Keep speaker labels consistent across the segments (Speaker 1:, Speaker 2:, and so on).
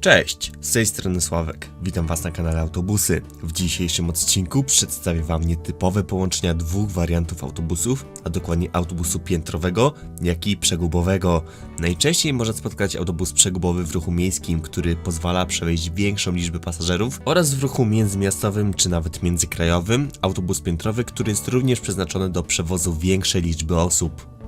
Speaker 1: Cześć, z tej strony Sławek. Witam Was na kanale Autobusy. W dzisiejszym odcinku przedstawię Wam nietypowe połączenia dwóch wariantów autobusów, a dokładnie autobusu piętrowego, jak i przegubowego. Najczęściej można spotkać autobus przegubowy w ruchu miejskim, który pozwala przewieźć większą liczbę pasażerów, oraz w ruchu międzymiastowym czy nawet międzykrajowym autobus piętrowy, który jest również przeznaczony do przewozu większej liczby osób.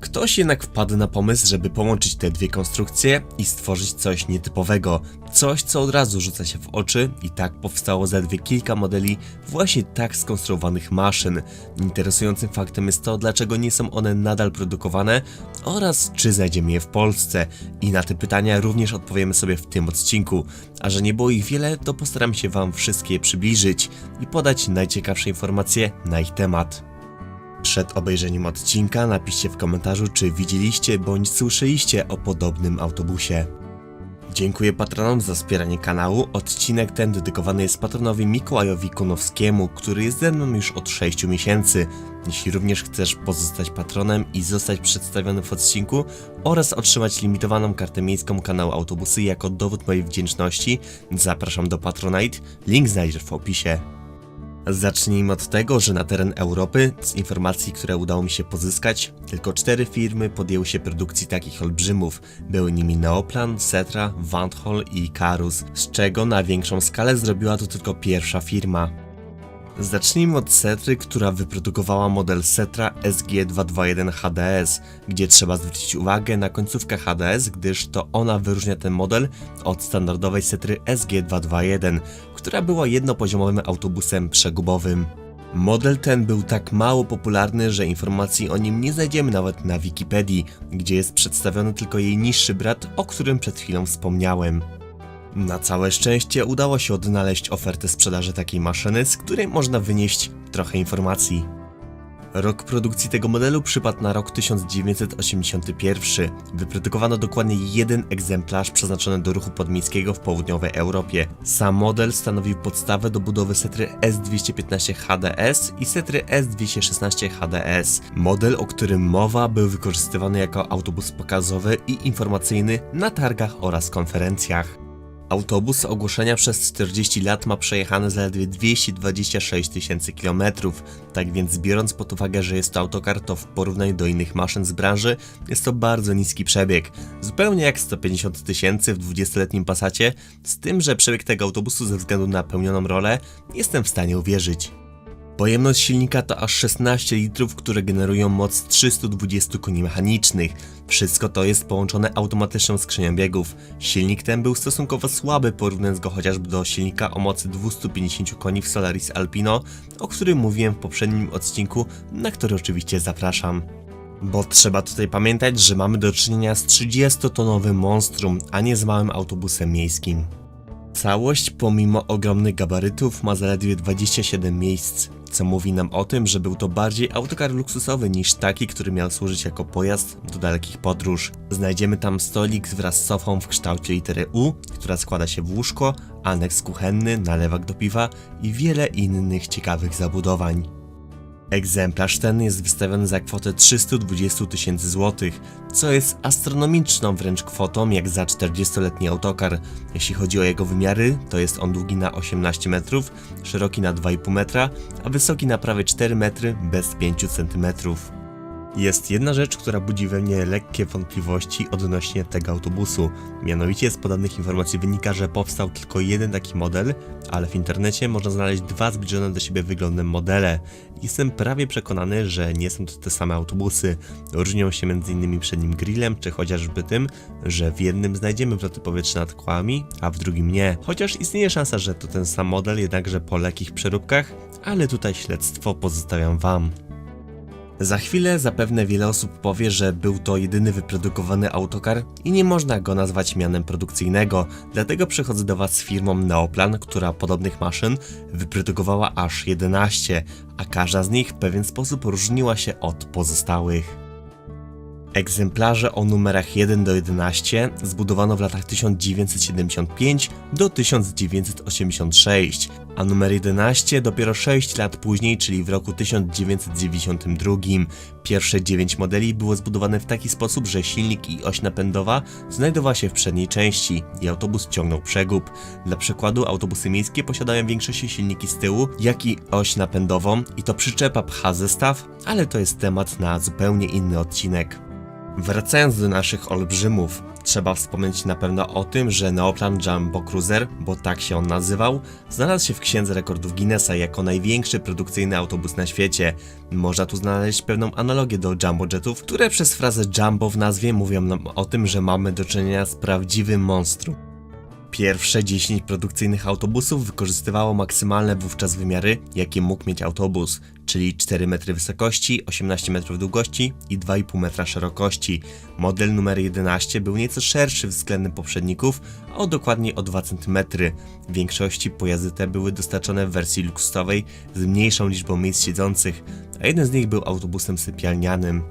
Speaker 1: Ktoś jednak wpadł na pomysł, żeby połączyć te dwie konstrukcje i stworzyć coś nietypowego. Coś, co od razu rzuca się w oczy i tak powstało zaledwie kilka modeli właśnie tak skonstruowanych maszyn. Interesującym faktem jest to, dlaczego nie są one nadal produkowane oraz czy znajdziemy je w Polsce. I na te pytania również odpowiemy sobie w tym odcinku. A że nie było ich wiele, to postaram się Wam wszystkie przybliżyć i podać najciekawsze informacje na ich temat. Przed obejrzeniem odcinka napiszcie w komentarzu, czy widzieliście bądź słyszeliście o podobnym autobusie. Dziękuję patronom za wspieranie kanału. Odcinek ten dedykowany jest patronowi Mikołajowi Konowskiemu, który jest ze mną już od 6 miesięcy. Jeśli również chcesz pozostać patronem i zostać przedstawiony w odcinku oraz otrzymać limitowaną kartę miejską kanału Autobusy jako dowód mojej wdzięczności, zapraszam do Patronite. Link znajdziesz w opisie. Zacznijmy od tego, że na teren Europy, z informacji, które udało mi się pozyskać, tylko cztery firmy podjęły się produkcji takich olbrzymów. Były nimi Neoplan, Setra, Vanthol i Karus, z czego na większą skalę zrobiła to tylko pierwsza firma. Zacznijmy od Setry, która wyprodukowała model Setra SG221 HDS, gdzie trzeba zwrócić uwagę na końcówkę HDS, gdyż to ona wyróżnia ten model od standardowej Setry SG221, która była jednopoziomowym autobusem przegubowym. Model ten był tak mało popularny, że informacji o nim nie znajdziemy nawet na Wikipedii, gdzie jest przedstawiony tylko jej niższy brat, o którym przed chwilą wspomniałem. Na całe szczęście udało się odnaleźć ofertę sprzedaży takiej maszyny, z której można wynieść trochę informacji. Rok produkcji tego modelu przypadł na rok 1981. Wyprodukowano dokładnie jeden egzemplarz przeznaczony do ruchu podmiejskiego w południowej Europie. Sam model stanowił podstawę do budowy Setry S215 HDS i Setry S216 HDS. Model, o którym mowa, był wykorzystywany jako autobus pokazowy i informacyjny na targach oraz konferencjach. Autobus ogłoszenia przez 40 lat ma przejechane zaledwie 226 tysięcy kilometrów, tak więc biorąc pod uwagę, że jest to autokar, to w porównaniu do innych maszyn z branży jest to bardzo niski przebieg. Zupełnie jak 150 tysięcy w 20-letnim Passacie, z tym, że przebieg tego autobusu ze względu na pełnioną rolę jestem w stanie uwierzyć. Pojemność silnika to aż 16 litrów, które generują moc 320 koni mechanicznych. Wszystko to jest połączone automatyczną skrzynią biegów. Silnik ten był stosunkowo słaby, porównując go chociażby do silnika o mocy 250 koni w Solaris Alpino, o którym mówiłem w poprzednim odcinku, na który oczywiście zapraszam. Bo trzeba tutaj pamiętać, że mamy do czynienia z 30-tonowym monstrum, a nie z małym autobusem miejskim. Całość, pomimo ogromnych gabarytów, ma zaledwie 27 miejsc, co mówi nam o tym, że był to bardziej autokar luksusowy niż taki, który miał służyć jako pojazd do dalekich podróż. Znajdziemy tam stolik wraz z sofą w kształcie litery U, która składa się w łóżko, aneks kuchenny, nalewak do piwa i wiele innych ciekawych zabudowań. Egzemplarz ten jest wystawiony za kwotę 320 tysięcy złotych, co jest astronomiczną wręcz kwotą jak za 40-letni autokar. Jeśli chodzi o jego wymiary, to jest on długi na 18 metrów, szeroki na 2,5 metra, a wysoki na prawie 4 metry bez 5 centymetrów. Jest jedna rzecz, która budzi we mnie lekkie wątpliwości odnośnie tego autobusu. Mianowicie z podanych informacji wynika, że powstał tylko jeden taki model, ale w internecie można znaleźć dwa zbliżone do siebie wyglądem modele. Jestem prawie przekonany, że nie są to te same autobusy. Różnią się m.in. przednim grillem, czy chociażby tym, że w jednym znajdziemy wloty powietrzne nad kołami, a w drugim nie. Chociaż istnieje szansa, że to ten sam model, jednakże po lekkich przeróbkach, ale tutaj śledztwo pozostawiam wam. Za chwilę zapewne wiele osób powie, że był to jedyny wyprodukowany autokar i nie można go nazwać mianem produkcyjnego, dlatego przychodzę do Was z firmą Neoplan, która podobnych maszyn wyprodukowała aż 11, a każda z nich w pewien sposób różniła się od pozostałych. Egzemplarze o numerach 1 do 11 zbudowano w latach 1975 do 1986, a numer 11 dopiero 6 lat później, czyli w roku 1992. Pierwsze 9 modeli było zbudowane w taki sposób, że silnik i oś napędowa znajdowała się w przedniej części i autobus ciągnął przegub. Dla przykładu autobusy miejskie posiadają w większości silniki z tyłu, jak i oś napędową i to przyczepa pcha zestaw, ale to jest temat na zupełnie inny odcinek. Wracając do naszych olbrzymów, trzeba wspomnieć na pewno o tym, że Neoplan Jumbo Cruiser, bo tak się on nazywał, znalazł się w księdze rekordów Guinnessa jako największy produkcyjny autobus na świecie. Można tu znaleźć pewną analogię do jumbo jetów, które przez frazę jumbo w nazwie mówią nam o tym, że mamy do czynienia z prawdziwym monstrum. Pierwsze 10 produkcyjnych autobusów wykorzystywało maksymalne wówczas wymiary, jakie mógł mieć autobus, czyli 4 metry wysokości, 18 metrów długości i 2,5 metra szerokości. Model numer 11 był nieco szerszy względem poprzedników, a o dokładnie o 2 cm. W większości pojazdy te były dostarczone w wersji luksusowej z mniejszą liczbą miejsc siedzących, a jeden z nich był autobusem sypialnianym.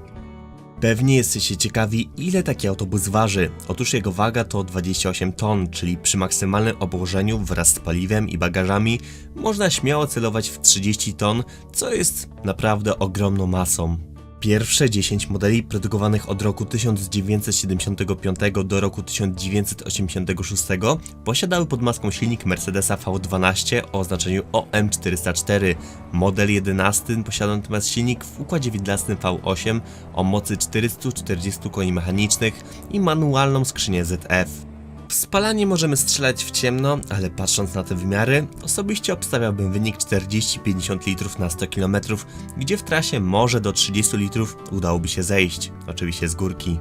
Speaker 1: Pewnie jesteście ciekawi, ile taki autobus waży. Otóż jego waga to 28 ton, czyli przy maksymalnym obłożeniu wraz z paliwem i bagażami można śmiało celować w 30 ton, co jest naprawdę ogromną masą. Pierwsze 10 modeli produkowanych od roku 1975 do roku 1986 posiadały pod maską silnik Mercedesa V12 o oznaczeniu OM404. Model 11 posiada natomiast silnik w układzie widlastym V8 o mocy 440 koni mechanicznych i manualną skrzynię ZF. W spalanie możemy strzelać w ciemno, ale patrząc na te wymiary, osobiście obstawiałbym wynik 40-50 litrów na 100 km, gdzie w trasie może do 30 litrów udałoby się zejść, oczywiście z górki.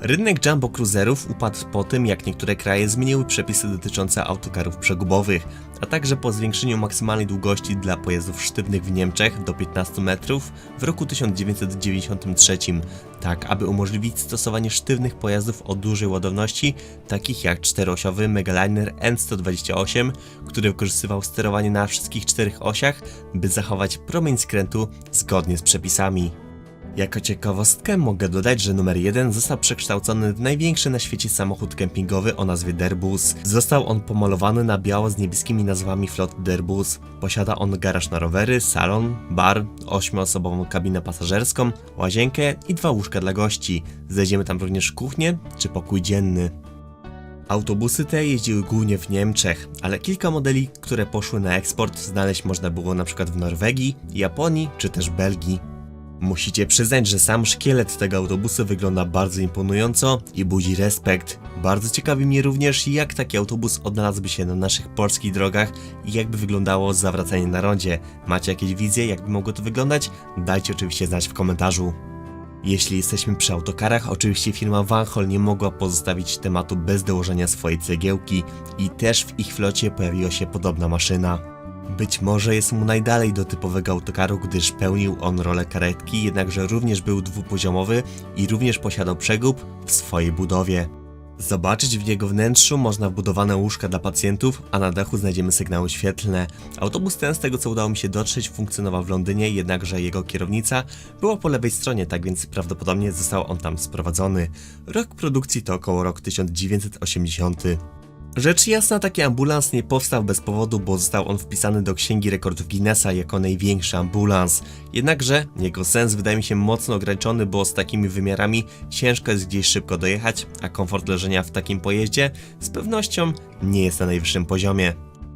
Speaker 1: Rynek jumbo cruiserów upadł po tym, jak niektóre kraje zmieniły przepisy dotyczące autokarów przegubowych, a także po zwiększeniu maksymalnej długości dla pojazdów sztywnych w Niemczech do 15 metrów w roku 1993, tak aby umożliwić stosowanie sztywnych pojazdów o dużej ładowności, takich jak czteroosiowy Megaliner N128, który wykorzystywał sterowanie na wszystkich czterech osiach, by zachować promień skrętu zgodnie z przepisami. Jako ciekawostkę mogę dodać, że numer 1 został przekształcony w największy na świecie samochód kempingowy o nazwie Derbus. Został on pomalowany na biało z niebieskimi nazwami flot Derbus. Posiada on garaż na rowery, salon, bar, 8-osobową kabinę pasażerską, łazienkę i dwa łóżka dla gości. Znajdziemy tam również kuchnię czy pokój dzienny. Autobusy te jeździły głównie w Niemczech, ale kilka modeli, które poszły na eksport znaleźć można było przykład w Norwegii, Japonii czy też Belgii. Musicie przyznać, że sam szkielet tego autobusu wygląda bardzo imponująco i budzi respekt. Bardzo ciekawi mnie również, jak taki autobus odnalazłby się na naszych polskich drogach i jakby wyglądało zawracanie na rondzie. Macie jakieś wizje, jakby mogło to wyglądać? Dajcie oczywiście znać w komentarzu. Jeśli jesteśmy przy autokarach, oczywiście firma Vanhol nie mogła pozostawić tematu bez dołożenia swojej cegiełki i też w ich flocie pojawiła się podobna maszyna. Być może jest mu najdalej do typowego autokaru, gdyż pełnił on rolę karetki, jednakże również był dwupoziomowy i również posiadał przegub w swojej budowie. Zobaczyć w jego wnętrzu można wbudowane łóżka dla pacjentów, a na dachu znajdziemy sygnały świetlne. Autobus ten, z tego co udało mi się dotrzeć, funkcjonował w Londynie, jednakże jego kierownica była po lewej stronie, tak więc prawdopodobnie został on tam sprowadzony. Rok produkcji to około rok 1980. Rzecz jasna, taki ambulans nie powstał bez powodu, bo został on wpisany do Księgi Rekordów Guinnessa jako największy ambulans. Jednakże jego sens wydaje mi się mocno ograniczony, bo z takimi wymiarami ciężko jest gdzieś szybko dojechać, a komfort leżenia w takim pojeździe z pewnością nie jest na najwyższym poziomie.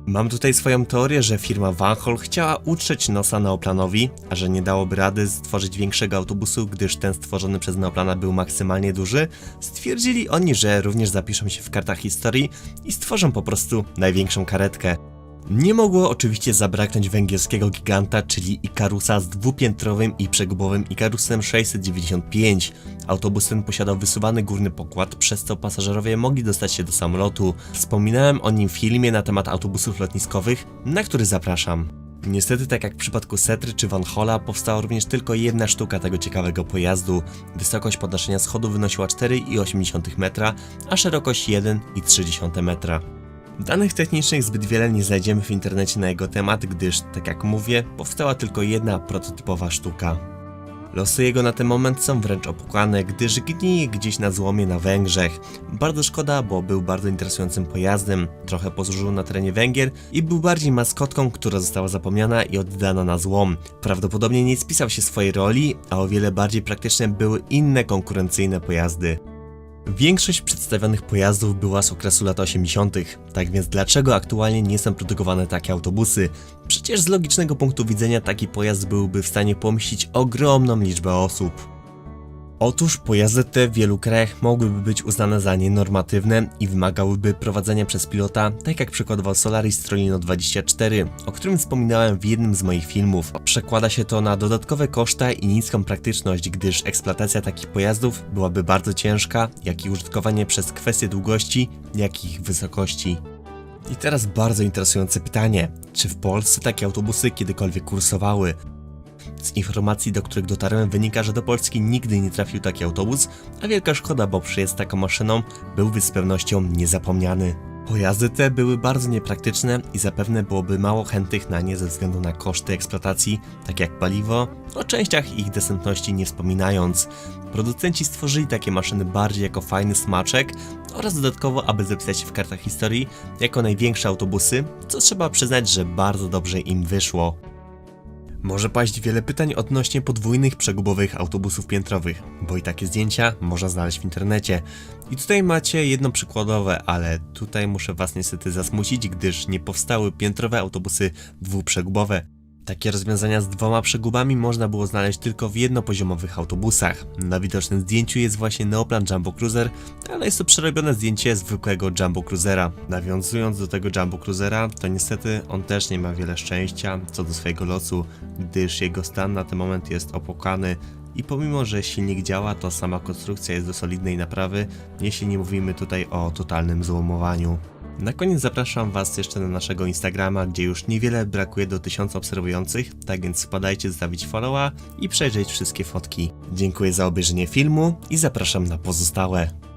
Speaker 1: Mam tutaj swoją teorię, że firma Vanhol chciała utrzeć nosa Neoplanowi, a że nie dałoby rady stworzyć większego autobusu, gdyż ten stworzony przez Neoplana był maksymalnie duży, stwierdzili oni, że również zapiszą się w kartach historii i stworzą po prostu największą karetkę. Nie mogło oczywiście zabraknąć węgierskiego giganta, czyli Ikarusa z dwupiętrowym i przegubowym Ikarusem 695. Autobus ten posiadał wysuwany górny pokład, przez co pasażerowie mogli dostać się do samolotu. Wspominałem o nim w filmie na temat autobusów lotniskowych, na który zapraszam. Niestety, tak jak w przypadku Setry czy Van Hola, powstała również tylko jedna sztuka tego ciekawego pojazdu. Wysokość podnoszenia schodu wynosiła 4,8 metra, a szerokość 1,3 metra. Danych technicznych zbyt wiele nie znajdziemy w internecie na jego temat, gdyż, tak jak mówię, powstała tylko jedna prototypowa sztuka. Losy jego na ten moment są wręcz opłakane, gdyż gnije gdzieś na złomie na Węgrzech. Bardzo szkoda, bo był bardzo interesującym pojazdem, trochę posłużył na terenie Węgier i był bardziej maskotką, która została zapomniana i oddana na złom. Prawdopodobnie nie spisał się swojej roli, a o wiele bardziej praktyczne były inne konkurencyjne pojazdy. Większość przedstawionych pojazdów była z okresu lat 80., tak więc dlaczego aktualnie nie są produkowane takie autobusy? Przecież z logicznego punktu widzenia taki pojazd byłby w stanie pomieścić ogromną liczbę osób. Otóż pojazdy te w wielu krajach mogłyby być uznane za nienormatywne i wymagałyby prowadzenia przez pilota, tak jak przykładowo Solaris Trolino 24, o którym wspominałem w jednym z moich filmów. Przekłada się to na dodatkowe koszta i niską praktyczność, gdyż eksploatacja takich pojazdów byłaby bardzo ciężka, jak i użytkowanie przez kwestie długości, jak i ich wysokości. I teraz bardzo interesujące pytanie. Czy w Polsce takie autobusy kiedykolwiek kursowały? Z informacji, do których dotarłem, wynika, że do Polski nigdy nie trafił taki autobus, a wielka szkoda, bo przyjazd taką maszyną byłby z pewnością niezapomniany. Pojazdy te były bardzo niepraktyczne i zapewne byłoby mało chętnych na nie ze względu na koszty eksploatacji, tak jak paliwo, o częściach ich dostępności nie wspominając. Producenci stworzyli takie maszyny bardziej jako fajny smaczek oraz dodatkowo, aby zapisać się w kartach historii jako największe autobusy, co trzeba przyznać, że bardzo dobrze im wyszło. Może paść wiele pytań odnośnie podwójnych przegubowych autobusów piętrowych, bo i takie zdjęcia można znaleźć w internecie. I tutaj macie jedno przykładowe, ale tutaj muszę was niestety zasmucić, gdyż nie powstały piętrowe autobusy dwuprzegubowe. Takie rozwiązania z dwoma przegubami można było znaleźć tylko w jednopoziomowych autobusach. Na widocznym zdjęciu jest właśnie Neoplan Jumbo Cruiser, ale jest to przerobione zdjęcie zwykłego Jumbo Cruisera. Nawiązując do tego Jumbo Cruisera, to niestety on też nie ma wiele szczęścia co do swojego losu, gdyż jego stan na ten moment jest opłakany i pomimo, że silnik działa, to sama konstrukcja jest do solidnej naprawy, jeśli nie mówimy tutaj o totalnym złomowaniu. Na koniec zapraszam Was jeszcze na naszego Instagrama, gdzie już niewiele brakuje do 1000 obserwujących, tak więc wpadajcie zostawić followa i przejrzeć wszystkie fotki. Dziękuję za obejrzenie filmu i zapraszam na pozostałe.